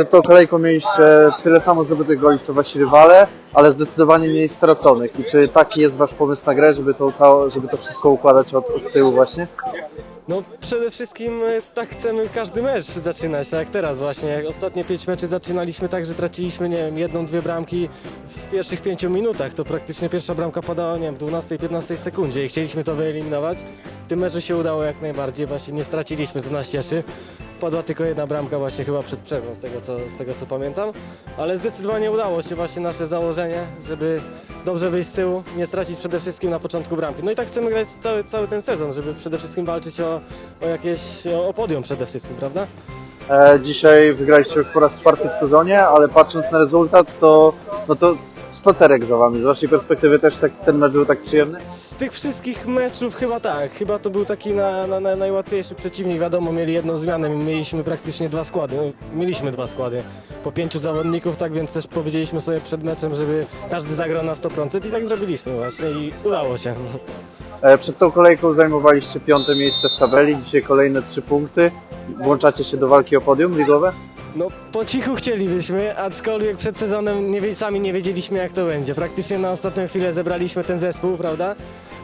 Przed tą kolejką mieliście tyle samo zdobytych goli co wasi rywale, ale zdecydowanie mniej straconych. I czy taki jest wasz pomysł na grę, żeby to, żeby to wszystko układać od, od tyłu właśnie? No przede wszystkim e, tak chcemy każdy mecz zaczynać, tak jak teraz właśnie. Ostatnie pięć meczy zaczynaliśmy tak, że traciliśmy, nie wiem, jedną, dwie bramki w pierwszych pięciu minutach. To praktycznie pierwsza bramka padała, nie wiem, w 12-15 sekundzie i chcieliśmy to wyeliminować. W tym meczu się udało jak najbardziej, właśnie nie straciliśmy, co nas cieszy. Padła tylko jedna bramka właśnie chyba przed przerwą, z tego, co, z tego co pamiętam. Ale zdecydowanie udało się właśnie nasze założenie, żeby dobrze wyjść z tyłu, nie stracić przede wszystkim na początku bramki. No i tak chcemy grać cały, cały ten sezon, żeby przede wszystkim walczyć o, o jakieś, o, podium przede wszystkim, prawda? E, dzisiaj wygraliście już po raz czwarty w sezonie, ale patrząc na rezultat, to, no to spacerek za wami. Z waszej perspektywy też tak, ten mecz był tak przyjemny? Z tych wszystkich meczów chyba tak, chyba to był taki na, na, na najłatwiejszy przeciwnik. Wiadomo, mieli jedną zmianę, mieliśmy praktycznie dwa składy. No, mieliśmy dwa składy po pięciu zawodników, tak więc też powiedzieliśmy sobie przed meczem, żeby każdy zagrał na 100% i tak zrobiliśmy właśnie i udało się. E, Przed tą kolejką zajmowaliście piąte miejsce w tabeli, dzisiaj kolejne trzy punkty. Włączacie się do walki o podium ligowe? No po cichu chcielibyśmy, aczkolwiek przed sezonem nie, sami nie wiedzieliśmy jak to będzie. Praktycznie na ostatnią chwilę zebraliśmy ten zespół, prawda?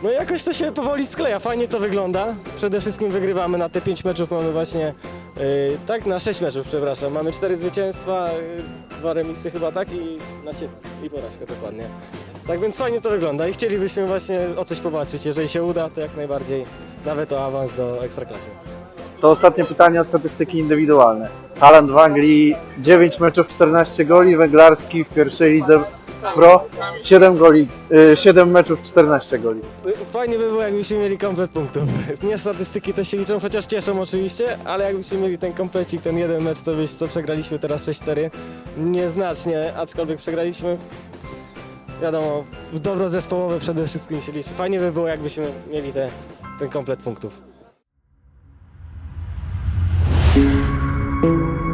No jakoś to się powoli skleja, fajnie to wygląda. Przede wszystkim wygrywamy na te 5 meczów, mamy właśnie, yy, tak, na 6 meczów, przepraszam. Mamy 4 zwycięstwa, yy, dwa remisy chyba, tak? I na 7, i porażkę dokładnie. Tak więc fajnie to wygląda i chcielibyśmy właśnie o coś powalczyć. Jeżeli się uda, to jak najbardziej nawet o awans do Ekstraklasy. To ostatnie pytanie o statystyki indywidualne. Haaland w Anglii 9 meczów, 14 goli, Węglarski w pierwszej lidze pro 7 goli, y, 7 meczów, 14 goli. Fajnie by było, jakbyśmy mieli komplet punktów. Nie statystyki też się liczą, chociaż cieszą oczywiście, ale jakbyśmy mieli ten komplecik, ten jeden mecz, co, byś, co przegraliśmy teraz 6-4, nieznacznie, aczkolwiek przegraliśmy. Wiadomo, w dobro zespołowe przede wszystkim się liczy. Fajnie by było, jakbyśmy mieli te, ten komplet punktów. Thank you.